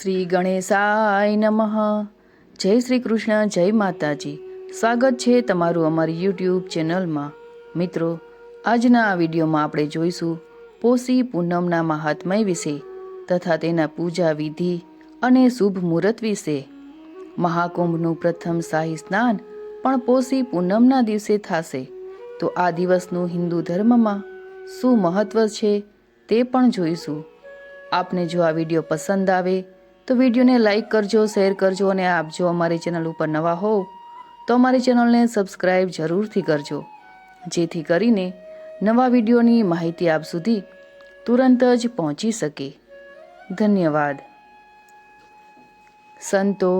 શ્રી ગણેશાય નમઃ. જય શ્રી કૃષ્ણ, જય માતાજી. સ્વાગત છે તમારું અમારી યુટ્યુબ ચેનલમાં. મિત્રો, આજના આ વિડીયોમાં આપણે જોઈશું પોષી પૂનમના મહાત્મય વિશે તથા તેના પૂજા વિધિ અને શુભ મુહૂર્ત વિશે. મહાકુંભનું પ્રથમ શાહી સ્નાન પણ પોષી પૂનમના દિવસે થશે. તો આ દિવસનું હિન્દુ ધર્મમાં શું મહત્વ છે તે પણ જોઈશું. આપને જો આ વીડિયો પસંદ આવે તો વિડીયોને લાઇક કરજો, શેર કરજો અને આપ જો અમારી ચેનલ ઉપર નવા હોવ, તો અમારી ચેનલને સબસ્ક્રાઈબ જરૂરથી કરજો. જેથી કરીને નવા વિડીયોની માહિતી આપ સુધી તુરંત જ પહોંચી શકે. ધન્યવાદ. સંતો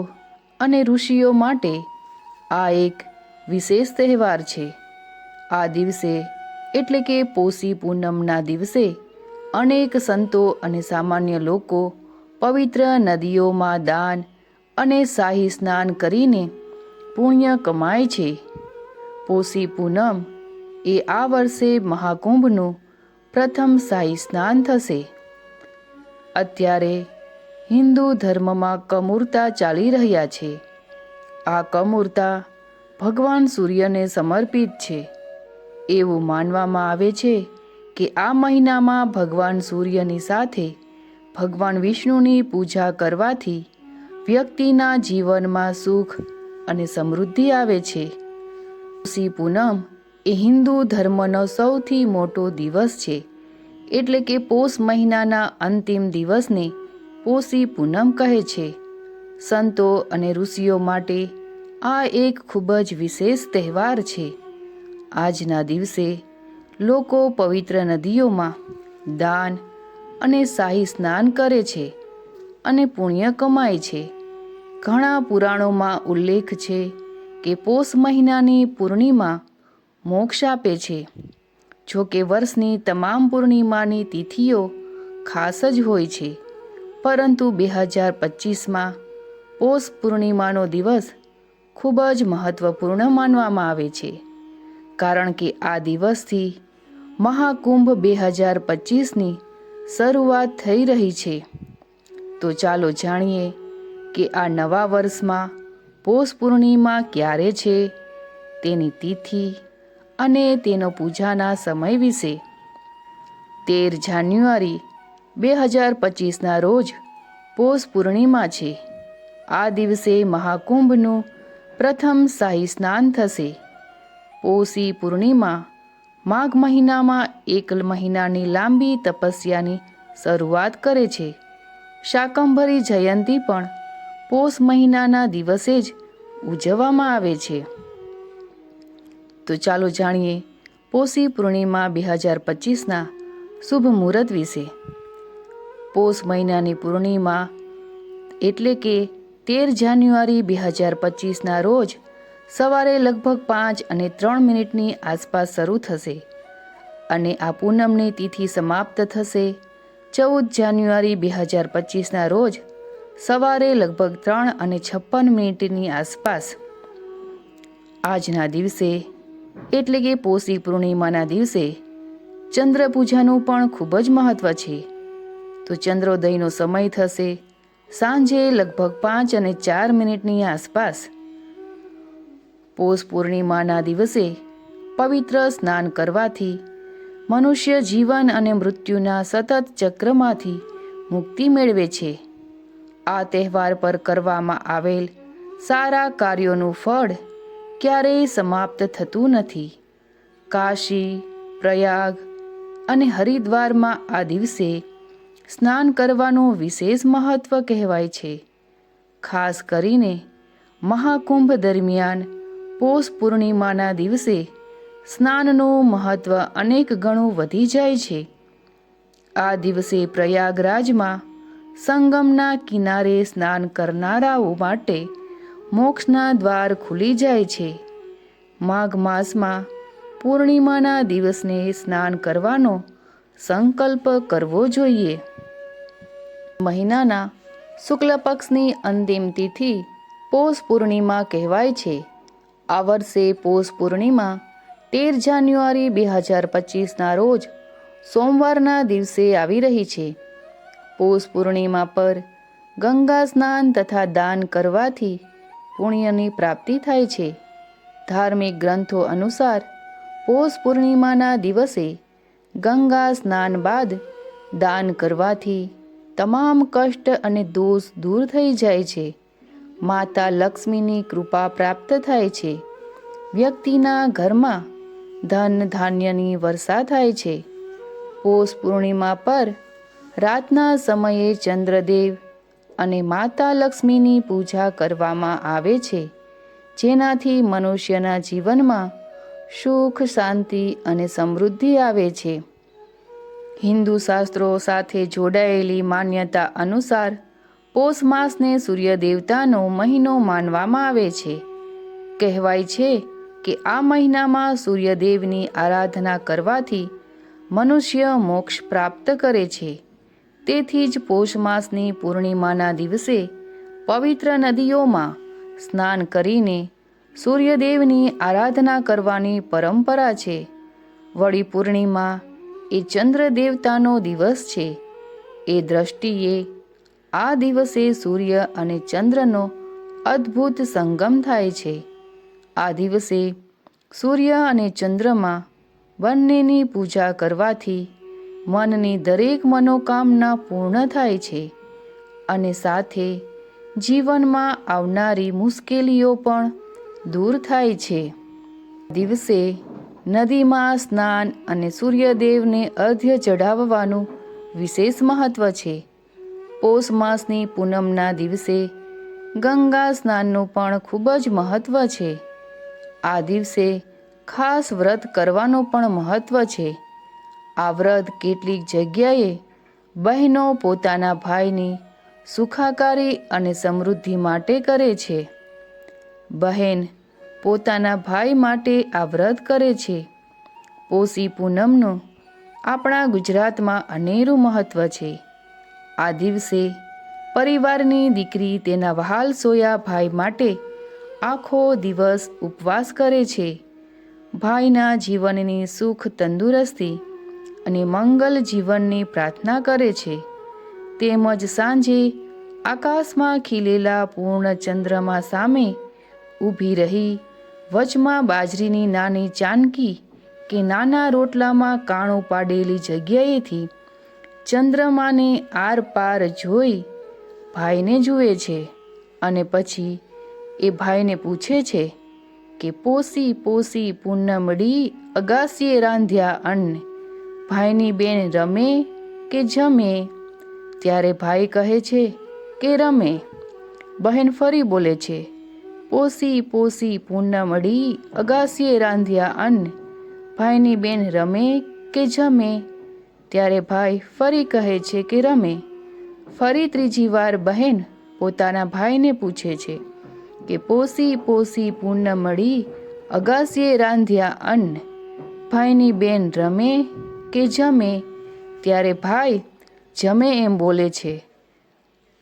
અને ઋષિઓ માટે આ એક વિશેષ તહેવાર છે. આ દિવસે એટલે કે પોષી પૂનમના દિવસે અનેક સંતો અને સામાન્ય લોકો પવિત્ર નદીઓમાં દાન અને શાહી સ્નાન કરીને પુણ્ય કમાય છે. પોષી પૂનમ એ આ વર્ષે મહાકુંભનું પ્રથમ શાહી સ્નાન થશે. અત્યારે હિન્દુ ધર્મમાં કમૂરતા ચાલી રહ્યા છે. આ કમૂરતા ભગવાન સૂર્યને સમર્પિત છે. એવું માનવામાં આવે છે કે આ મહિનામાં ભગવાન સૂર્યની સાથે ભગવાન વિષ્ણુની પૂજા કરવાથી વ્યક્તિના જીવનમાં સુખ અને સમૃદ્ધિ આવે છે. તુલસી પૂનમ એ હિન્દુ ધર્મનો સૌથી મોટો દિવસ છે, એટલે કે પોષ મહિનાના અંતિમ દિવસને પોષી પૂનમ કહે છે. સંતો અને ઋષિઓ માટે આ એક ખૂબ જ વિશેષ તહેવાર છે. આજના દિવસે લોકો પવિત્ર નદીઓમાં દાન અને શાહી સ્નાન કરે છે અને પુણ્ય કમાય છે. ઘણા પુરાણોમાં ઉલ્લેખ છે કે પોષ મહિનાની પૂર્ણિમા મોક્ષ આપે છે. જો કે વર્ષની તમામ પૂર્ણિમાની તિથિઓ ખાસ જ હોય છે. પરંતુ બે હજાર પચીસમાં પોષ પૂર્ણિમાનો દિવસ ખૂબ જ મહત્વપૂર્ણ માનવામાં આવે છે. કારણ કે આ દિવસથી મહાકુંભ બે હજાર પચીસની શરૂઆત થઈ રહી છે. તો ચાલો જાણીએ કે આ નવા વર્ષમાં પોષ પૂર્ણિમા ક્યારે છે, તેની તિથિ અને તેનો પૂજાના સમય વિશે. તેર જાન્યુઆરી બે હજાર પચીસના રોજ પોષ પૂર્ણિમા છે. આ દિવસે મહાકુંભનું પ્રથમ શાહી સ્નાન થશે. પોષી પૂર્ણિમા માઘ મહિનામાં એકલ મહિનાની લાંબી તપસ્યાની શરૂઆત કરે છે. શાકંભરી જયંતી પણ પોષ મહિનાના દિવસે જ ઉજવવામાં આવે છે. તો ચાલો જાણીએ પોષી પૂર્ણિમા બે હજાર પચીસના શુભ મુહૂર્ત વિશે. પોષ મહિનાની પૂર્ણિમા એટલે કે તેર જાન્યુઆરી બે હજાર પચીસના રોજ સવારે લગભગ પાંચ અને ત્રણ મિનિટની આસપાસ શરૂ થશે અને આ પૂનમની તિથિ સમાપ્ત થશે. ચૌદ જાન્યુઆરી બે હજાર પચીસના રોજ સવારે લગભગ ત્રણ અને છપ્પન મિનિટની આસપાસ આજના દિવસે, એટલે કે પોષી પૂર્ણિમાના દિવસે, ચંદ્ર પૂજાનું પણ ખૂબ જ મહત્વ છે. તો ચંદ્રોદયનો સમય થશે. સાંજે લગભગ પાંચ અને ચાર મિનિટની આસપાસ પોષ પૂર્ણિમાના દિવસે પવિત્ર સ્નાન કરવાથી મનુષ્ય જીવન અને મૃત્યુના સતત ચક્રમાંથી મુક્તિ મેળવે છે. આ તહેવાર પર કરવામાં આવેલ સારા કાર્યોનું ફળ ક્યારેય સમાપ્ત થતું નથી. કાશી, પ્રયાગ અને હરિદ્વારમાં આ દિવસે સ્નાન કરવાનું વિશેષ મહત્વ કહેવાય છે. ખાસ કરીને મહાકુંભ દરમિયાન પોષ પૂર્ણિમાના દિવસે સ્નાનનું મહત્વ અનેક ગણું વધી જાય છે. આ દિવસે પ્રયાગરાજમાં સંગમના કિનારે સ્નાન કરનારાઓ માટે મોક્ષના દ્વાર ખુલી જાય છે. માઘ માસમાં પૂર્ણિમાના દિવસને સ્નાન કરવાનો સંકલ્પ કરવો જોઈએ. મહિનાના શુક્લ પક્ષની અંતિમ તિથિ પોષ પૂર્ણિમા કહેવાય છે. આ વર્ષે પોષ પૂર્ણિમા તેર જાન્યુઆરી બે હજાર પચીસના રોજ સોમવારના દિવસે આવી રહી છે. પોષ પૂર્ણિમા પર ગંગા સ્નાન તથા દાન કરવાથી પુણ્યની પ્રાપ્તિ થાય છે. ધાર્મિક ગ્રંથો અનુસાર પોષ પૂર્ણિમાના દિવસે ગંગા સ્નાન બાદ દાન કરવાથી તમામ કષ્ટ અને દોષ દૂર થઈ જાય છે. માતા લક્ષ્મીની કૃપા પ્રાપ્ત થાય છે. વ્યક્તિના ઘરમાં ધન ધાન્યની વર્ષા થાય છે. પોષ પૂર્ણિમા પર રાતના સમયે ચંદ્રદેવ અને માતા લક્ષ્મીની પૂજા કરવામાં આવે છે. જેનાથી મનુષ્યના જીવનમાં સુખ, શાંતિ અને સમૃદ્ધિ આવે છે. હિન્દુ શાસ્ત્રો સાથે જોડાયેલી માન્યતા અનુસાર પોષ માસને સૂર્ય દેવતાનો મહિનો માનવામાં આવે છે. કહેવાય છે કે આ મહિનામાં સૂર્યદેવની આરાધના કરવાથી મનુષ્ય મોક્ષ પ્રાપ્ત કરે છે. તેથી જ પોષ માસની પૂર્ણિમાના દિવસે પવિત્ર નદીઓમાં સ્નાન કરીને સૂર્યદેવની આરાધના કરવાની પરંપરા છે. વળી પૂર્ણિમા એ ચંદ્ર દેવતાનો દિવસ છે. એ દ્રષ્ટિએ આ દિવસે સૂર્ય અને ચંદ્રનો અદ્ભુત સંગમ થાય છે. આ દિવસે સૂર્ય અને ચંદ્રમાં બંનેની પૂજા કરવાથી મનની દરેક મનોકામના પૂર્ણ થાય છે અને સાથે જીવનમાં આવનારી મુશ્કેલીઓ પણ દૂર થાય છે. દિવસે નદીમાં સ્નાન અને સૂર્યદેવને અર્ધ્ય ચઢાવવાનું વિશેષ મહત્વ છે. પોષ માસની પૂનમના દિવસે ગંગા સ્નાનનું પણ ખૂબ જ મહત્વ છે. આ દિવસે ખાસ વ્રત કરવાનું પણ મહત્વ છે. આ વ્રત કેટલીક જગ્યાએ બહેનો પોતાના ભાઈની સુખાકારી અને સમૃદ્ધિ માટે કરે છે. બહેન પોતાના ભાઈ માટે આ વ્રત કરે છે. પોષી પૂનમનું આપણા ગુજરાતમાં અનેરું મહત્વ છે. આ દિવસે પરિવારની દીકરી તેના વહાલ સોયા ભાઈ માટે આખો દિવસ ઉપવાસ કરે છે. ભાઈના જીવનની સુખ તંદુરસ્તી અને મંગલ જીવનની પ્રાર્થના કરે છે. તેમજ સાંજે આકાશમાં ખીલેલા પૂર્ણ ચંદ્રમા સામે ઊભી રહી વચમાં બાજરીની નાની ચાનકી કે નાના રોટલામાં કાણું પાડેલી જગ્યાએથી ચંદ્રમાને આર પાર જોઈ ભાઈને જુએ છે અને પછી એ ભાઈને પૂછે છે કે પોસી પોસી પૂનમડી અગાસીએ રાંધ્યા અન્ન. ભાઈની બેન રમે કે જમે? ત્યારે ભાઈ કહે છે કે રમે. બહેન ફરી બોલે છે, પોસી પોસી પૂનમડી અગાસીએ રાંધ્યા અન્ન. ભાઈની બેન રમે કે જમે? ત્યારે ભાઈ ફરી કહે છે કે રમે. ફરી ત્રીજી વાર બહેન પોતાના ભાઈને પૂછે છે કે પોસી પોસી મળી અગાસીએ રાંધ્યા અન્ન. ભાઈની બેન રમે કે જમે? ત્યારે ભાઈ જમે એમ બોલે છે.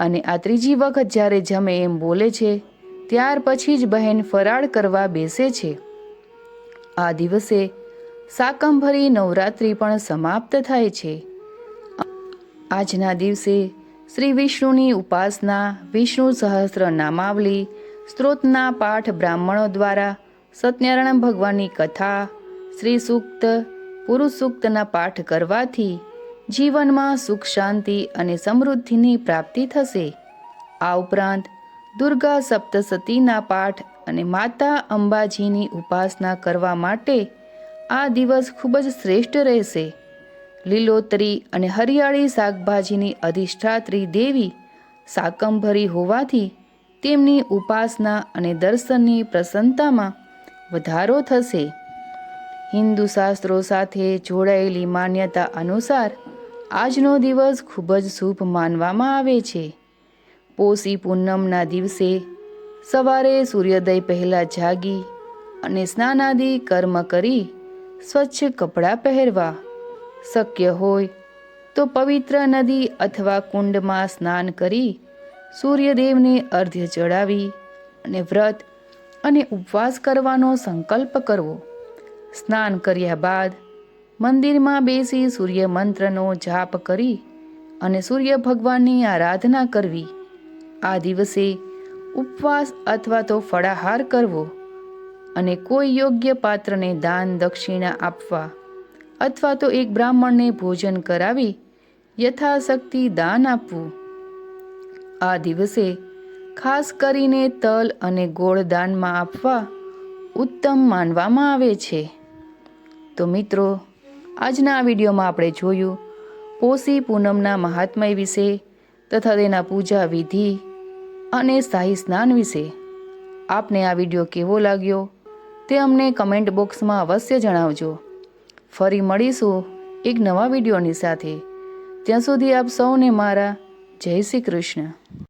અને આ ત્રીજી વખત જ્યારે જમે એમ બોલે છે, ત્યાર પછી જ બહેન ફરાળ કરવા બેસે છે. આ દિવસે શાકંભરી નવરાત્રિ પણ સમાપ્ત થાય છે. આજના દિવસે શ્રી વિષ્ણુની ઉપાસના, વિષ્ણુ સહસ્ત્ર નામાવલી, સ્ત્રોતના પાઠ બ્રાહ્મણો દ્વારા સત્યનારાયણ ભગવાનની કથા, શ્રી સૂક્ત, પુરુષ સૂક્તના પાઠ કરવાથી જીવનમાં સુખ, શાંતિ અને સમૃદ્ધિની પ્રાપ્તિ થશે. આ ઉપરાંત દુર્ગા સપ્તસતીના પાઠ અને માતા અંબાજીની ઉપાસના કરવા માટે આ દિવસ ખૂબ જ શ્રેષ્ઠ રહેશે. લીલોતરી અને હરિયાળી શાકભાજીની અધિષ્ઠાત્રી દેવી શાકંભરી હોવાથી તેમની ઉપાસના અને દર્શનની પ્રસન્નતામાં વધારો થશે. હિન્દુ શાસ્ત્રો સાથે જોડાયેલી માન્યતા અનુસાર આજનો દિવસ ખૂબ જ શુભ માનવામાં આવે છે. પોષી પૂનમના દિવસે સવારે સૂર્યોદય પહેલાં જાગી અને સ્નાનાદિ કર્મ કરી સ્વચ્છ કપડાં પહેરવા. શક્ય હોય તો પવિત્ર નદી અથવા કુંડમાં સ્નાન કરી સૂર્યદેવને અર્ધ્ય ચડાવી અને વ્રત અને ઉપવાસ કરવાનો સંકલ્પ કરવો. સ્નાન કર્યા બાદ મંદિરમાં બેસી સૂર્ય મંત્રનો જાપ કરી અને સૂર્ય ભગવાનની આરાધના કરવી. આ દિવસે ઉપવાસ અથવા તો ફળાહાર કરવો. અને કોઈ યોગ્ય પાત્રને દાન દક્ષિણા આપવા અથવા તો એક બ્રાહ્મણને ભોજન કરાવી યથાશક્તિ દાન આપવું. આ દિવસે ખાસ કરીને તલ અને ગોળ દાનમાં આપવા ઉત્તમ માનવામાં આવે છે. તો મિત્રો, આજના આ વિડીયોમાં આપણે જોયું પોષી પૂનમના મહાત્મય વિશે તથા તેના પૂજા વિધિ અને શાહી સ્નાન વિશે. આપને આ વીડિયો કેવો લાગ્યો? તે અમને કમેન્ટ બોક્સમાં અવશ્ય જણાવજો. ફરી મળીશું એક નવા વિડીયોની સાથે. ત્યાં સુધી આપ સૌને મારા જય શ્રી કૃષ્ણ.